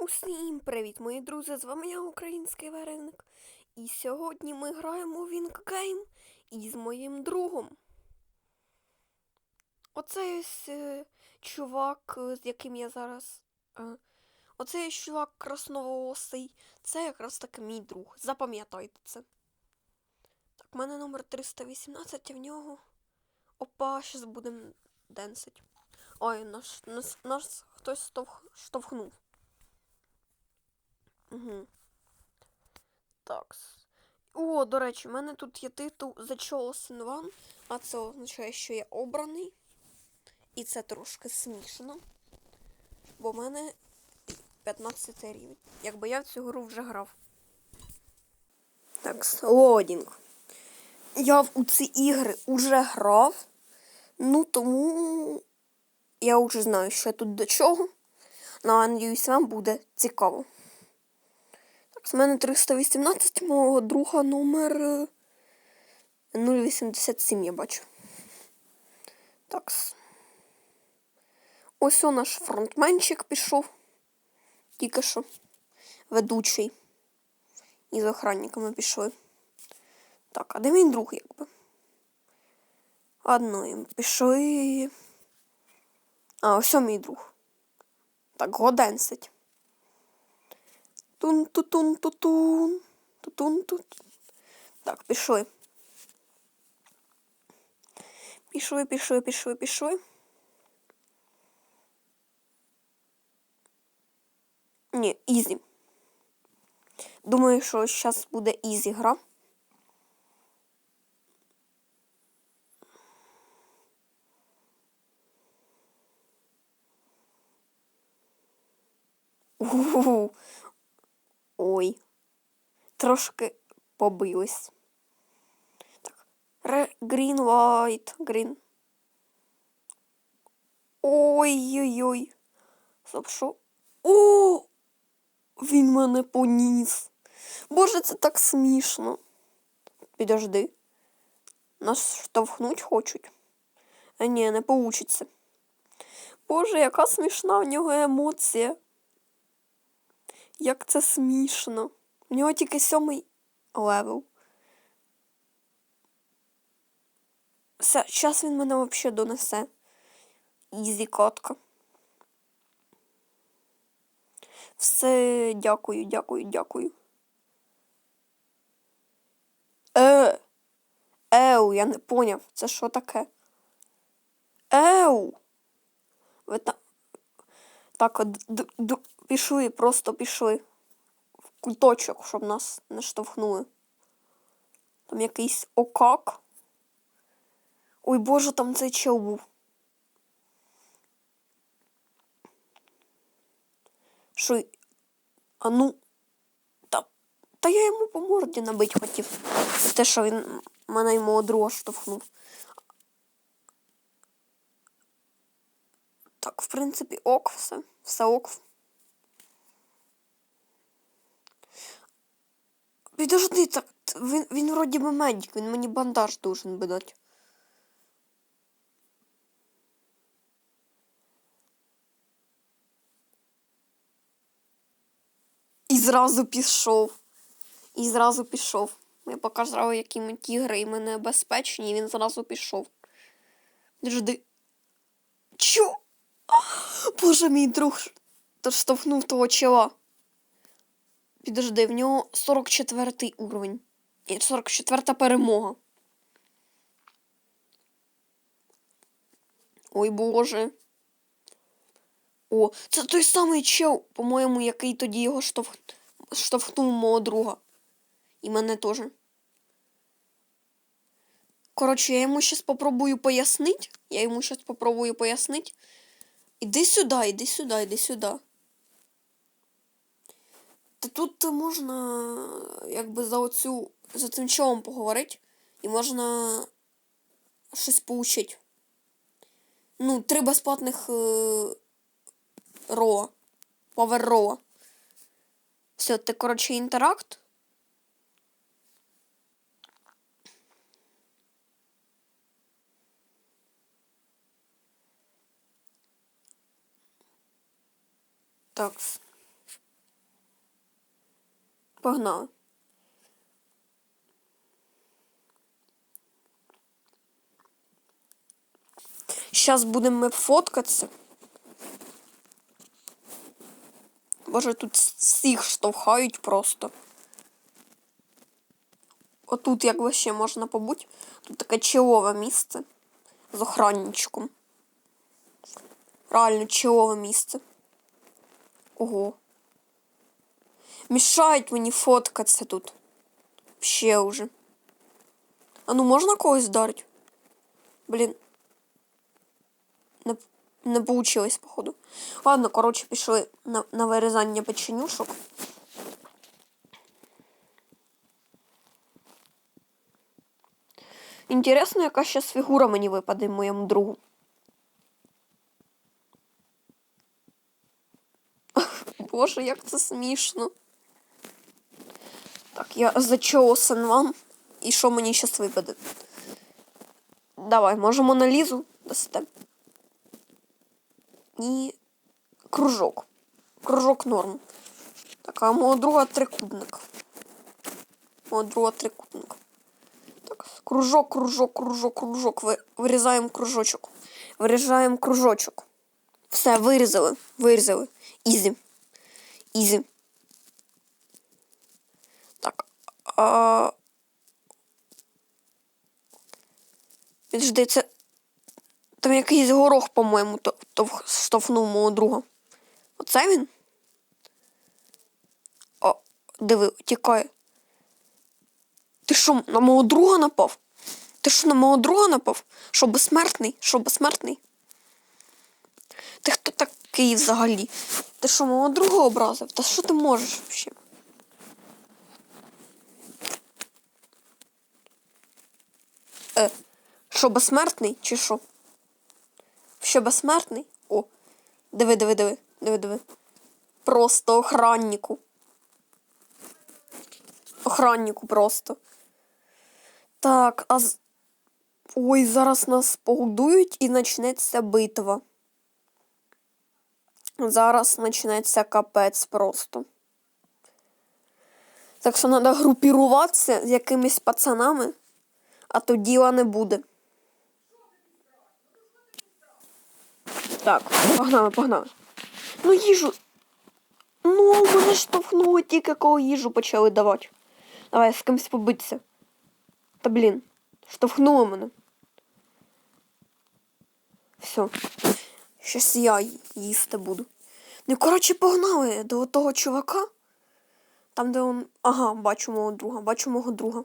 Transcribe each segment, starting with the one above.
Усім привіт, мої друзі! З вами я, український вареник. І сьогодні ми граємо в Інкгейм із моїм другом. Оцей ось е, чувак, е, з яким я зараз. Е, оцей чувак красноволосий. Це якраз таки мій друг. Запам'ятайте це. Так, в мене номер 318, а в нього. Опа, щас будемо денсить. Ой, нас, нас, нас хтось штовх, штовхнув. Угу. Так. О, до речі, в мене тут є титул The Chosen One, а це означає, що я обраний. І це трошки смішно. Бо в мене 15 рівень. Якби я в цю гру вже грав. Так, лодінг. Я в ці ігри вже грав. Ну тому я вже знаю, що тут до чого. Ну, а надіюсь, вам буде цікаво. З мене 318, мого друга номер е, 087, я бачу. Так. Ось о наш фронтменчик пішов. Тільки що. Ведучий. І з охранниками пішли. Так, а де мій друг, якби? Ладно, пішли. А, ось мій друг. Так, годенсить. Тун ту тун ту тун тун тут. Так, пішли. Пішли, пішли, пішли, пішли. Ні, ізі. Думаю, що зараз буде ізі гра. Ой. Трошки побились. Так. Green, white, green. Ой-ой-ой. Що? О! Він мене поніс. Боже, це так смішно. Підожди. Нас штовхнуть хочуть. А ні, не получиться. Боже, яка смішна в нього емоція. Як це смішно. У нього тільки сьомий левел. Все, зараз він мене взагалі донесе. Ізі катка. Все, дякую, дякую, дякую. Е. Еу, я не поняв. Це що таке? Еу. Ви там. Так, д- пішли, просто пішли. В куточок, щоб нас не штовхнули. Там якийсь окак. Ой боже, там цей чел був. Що? А ну. Та, та я йому по морді набить хотів. Те, що він мене й мого штовхнув. Так, в принципі, ок, все. Все ок. Підожди, так, він, він вроді би медик, він мені бандаж должен би дати. І зразу пішов. І зразу пішов. Я показав, які ми тігри і ми небезпечні, і він зразу пішов. Підожди. Чо? Боже, мій друг штовхнув того чела. Підожди, в нього 44 уровень. І 44 перемога. Ой боже. О, це той самий чел, по-моєму, який тоді його штовх... штовхнув мого друга. І мене теж. Коротше, я йому щас попробую пояснити. Я йому щас попробую пояснити. Іди сюди, іди сюди, іди сюди. Та тут можна якби за оцю за цим чолом поговорити. І можна щось поучити. Ну, три безплатних е, ро. Повер ро. Все, ти, коротше, інтеракт. Так. Погнали. Зараз будемо ми фоткатися. Боже, тут всіх штовхають просто. Отут, як вообще можна побути. Тут таке чилове місце з охранничком. Реально чилове місце. Ого. Мішають мені фоткатися тут. Ще уже. А ну можна когось вдарити? Блін. Не, не получилось, походу. Ладно, коротше, пішли на, на вирізання печенюшок. Інтересно, яка зараз фігура мені випаде моєму другу. Боже, як це смішно. Я зачосан вам. І що мені зараз випаде? Давай, може Моналізу дасте. І кружок. Кружок норм. Так, а мого друга трикутник. Мого друга трикутник. Так, кружок, кружок, кружок, кружок. Вирізаємо кружочок. Вирізаємо кружочок. Все, вирізали. Вирізали. Ізі. Ізі. Так. А... Підожди, це. Там якийсь горох, по-моєму, то, то штовхнув мого друга. Оце він? О, диви, тікає. Ти що, на мого друга напав? Ти що на мого друга напав? Що безсмертний? Що безсмертний? Ти хто такий взагалі? Ти що мого друга образив? Та що ти можеш взагалі? Е, що безсмертний чи що? Що безсмертний? О, диви, диви, диви, диви, диви. Просто охраннику. Охраннику просто. Так, а з... Ой, зараз нас погодують і почнеться битва. Зараз почнеться капець просто. Так що треба групіруватися з якимись пацанами, а то діла не буде. Так, погнали, погнали. Ну їжу. Ну, мене штовхнули тільки коли їжу почали давати. Давай з кимось побитися. Та блін, штовхнуло мене. Все. Щас я їсти буду. Ну, коротше, погнали до того чувака. Там, де он. Ага, бачу мого друга, бачу мого друга.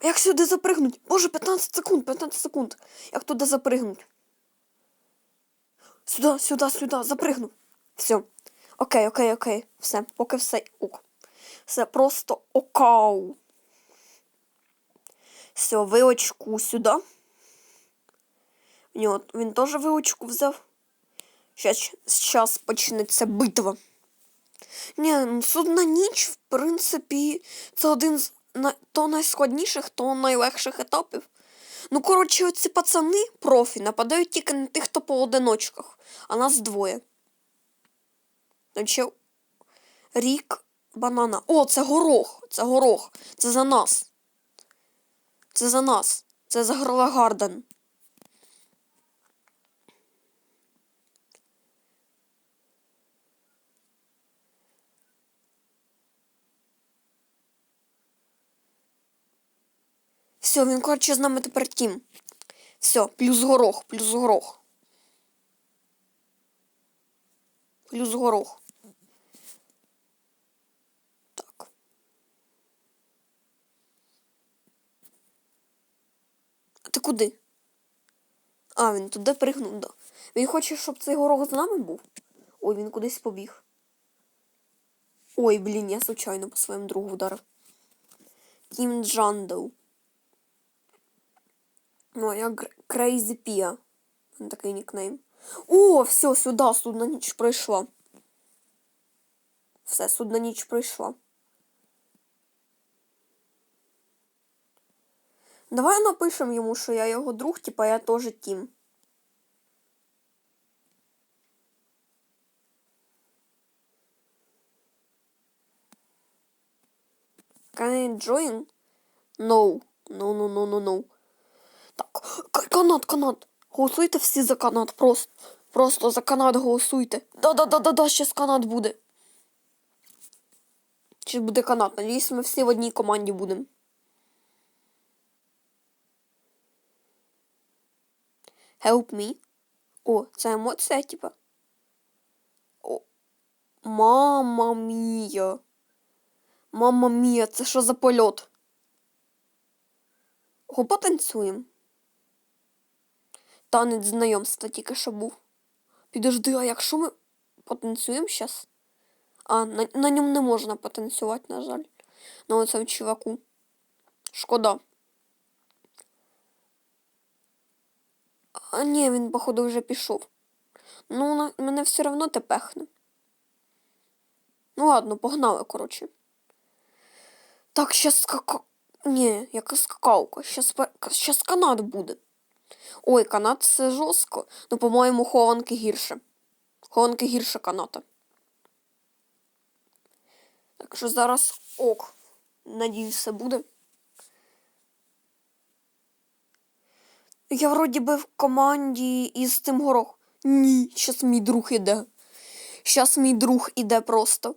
А як сюди запригнуть? Боже, 15 секунд, 15 секунд. Як туди запригнуть? Сюди, сюди, сюди, запригну. Все. Окей, окей, окей. Все, поки все ок. Все просто окау. Все, вилочку сюди. Ні, от він теж вилочку взяв. Щас, почнеться битва. Ні, ну судна ніч, в принципі, це один з то найскладніших, то найлегших етапів. Ну, коротше, оці пацани профі нападають тільки на тих, хто по одиночках, а нас двоє. Значить, рік банана. О, це горох. Це горох. Це за нас. Це за нас. Це за Гарлегарден. Все, він, коротше, з нами тепер тім. Все, плюс горох, плюс горох. Плюс горох. Так. А ти куди? А, він туди пригнув, да. Він хоче, щоб цей горох з нами був. Ой, він кудись побіг. Ой, блін, я случайно по своєму другу вдарив. Кім Джандоу. Ну, а я Crazy Pia. Він такий нікнейм. О, все, сюди, судна ніч пройшла. Все, судна ніч пройшла. Давай напишемо йому, що я його друг, типа я теж тім. Can I join? No. No, no, no, no, no. Канат, канат. Голосуйте всі за канат. Просто, просто за канат голосуйте. Да-да-да-да-да, щас канат буде. Щас буде канат. Надіюсь, ми всі в одній команді будемо. Help me. О, це емоція, типа. О. Мама мія. Мама мія, це що за польот? О, потанцюємо. Танець знайомства тільки що був. Підожди, а якщо ми потанцюємо зараз? А, на, на ньому не можна потанцювати, на жаль. На оцьому чуваку. Шкода. А ні, він, походу, вже пішов. Ну, на, мене все одно те пехне. Ну ладно, погнали, коротше. Так, щас скака... Ні, яка скакалка. Щас, щас канат буде. Ой, канат це жорстко. Ну, по-моєму, хованки гірше. Хованки гірше каната. Так що зараз ок. Надіюсь, все буде. Я вроді би в команді із тим горох. Ні, щас мій друг іде. Щас мій друг іде просто.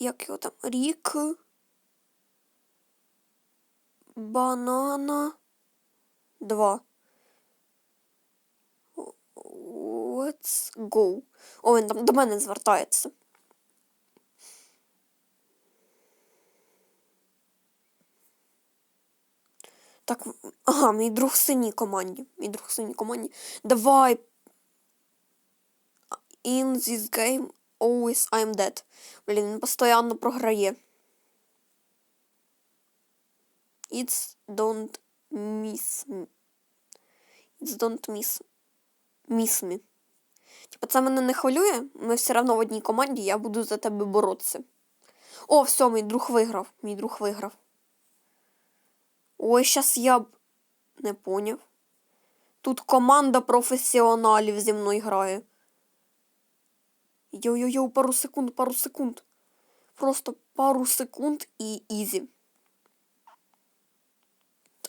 Як його там? Рік. Банана. Два. Let's go. О, він там до мене звертається. Так, ага, мій друг в синій команді. Мій друг в синій команді. Давай. In this game always I'm dead. Блін, він постійно програє. It's don't miss me. It's don't miss, miss me. Типа це мене не хвилює, ми все одно в одній команді, я буду за тебе боротися. О, все, мій друг виграв. Мій друг виграв. Ой, щас я б не поняв. Тут команда професіоналів зі мною грає. Йо-йо-йо, пару секунд, пару секунд. Просто пару секунд і ізі.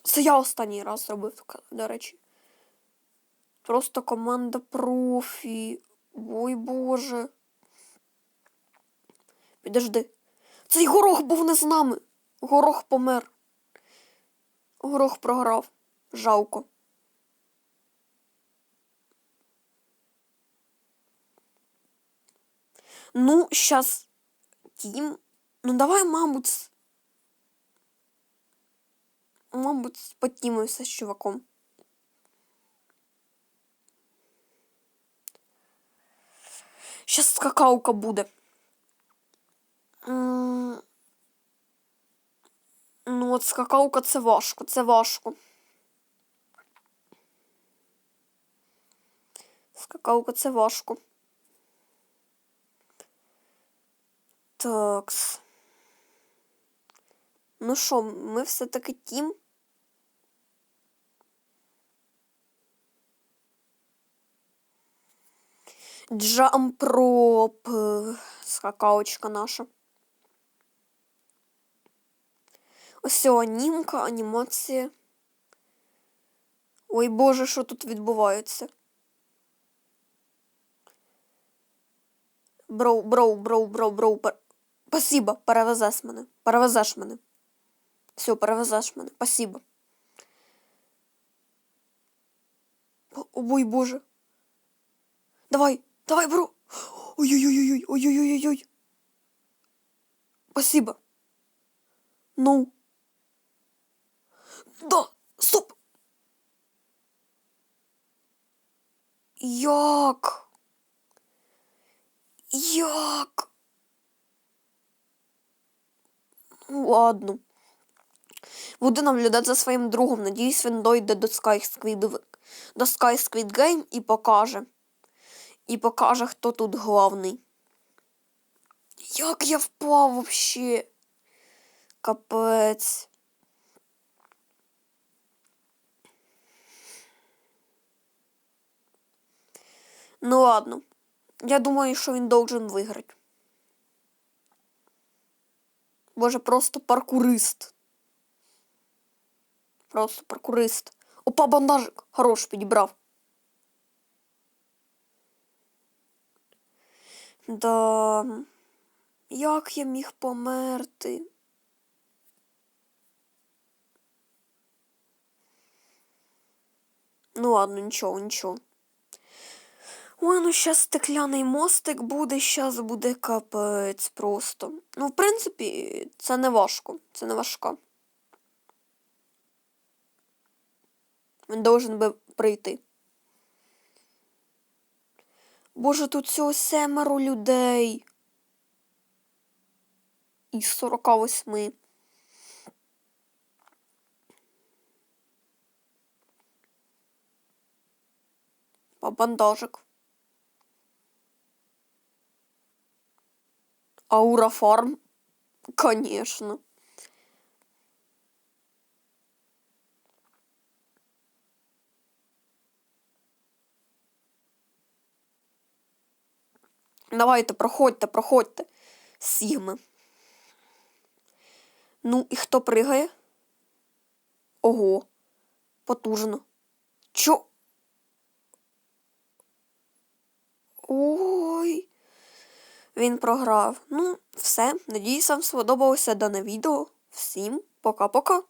Це я останній раз робив, до речі. Просто команда профі. Ой боже. Підожди. Цей горох був не з нами. Горох помер. Горох програв. Жалко. Ну, щас. Тім. Ну, давай, мабуть. Мабуть, потімуємося з чуваком. Щас скакалка буде. Ну, от скакалка це важко, це важко. Скакалка це важко. Такс. Ну що, ми все-таки тім. Джампроп. е, Скакалочка наша. Ось анімка, анімація. Ой боже, що тут відбувається? Броу, броу, броу, броу, броу. пер- Спасибо, перевезеш мене. Перевезеш мене. Все, перевезеш мене. Спасибо. О, ой, боже. Давай, давай, бро. Ой-ой-ой-ой, ой-ой-ой-ой. Спасибо. Ну. Да, стоп. Як? Як? Ладно. Буду наблюдати за своїм другом. Надіюсь, він дойде до Sky Squid, до Sky Squid Game і покаже. І покаже, хто тут главний. Як я впав вообще? Капець. Ну ладно. Я думаю, що він должен виграти. Боже, просто паркурист. Просто паркурист. Опа, бандажик. Хорош, підібрав. Да. Як я міг померти? Ну ладно, нічого, нічого. Ой, ну щас стекляний мостик буде, щас буде капець просто. Ну, в принципі, це не важко. Це не важко. Він должен би прийти. Боже, тут всього семеро людей. Із 48. А бандажик. Аура фарм? Конечно. Давайте, проходьте, проходьте. Сігми. Ну, і хто пригає? Ого. Потужно. Чо? Ой. Він програв. Ну, все. Надіюсь, вам сподобалося дане відео. Всім пока-пока.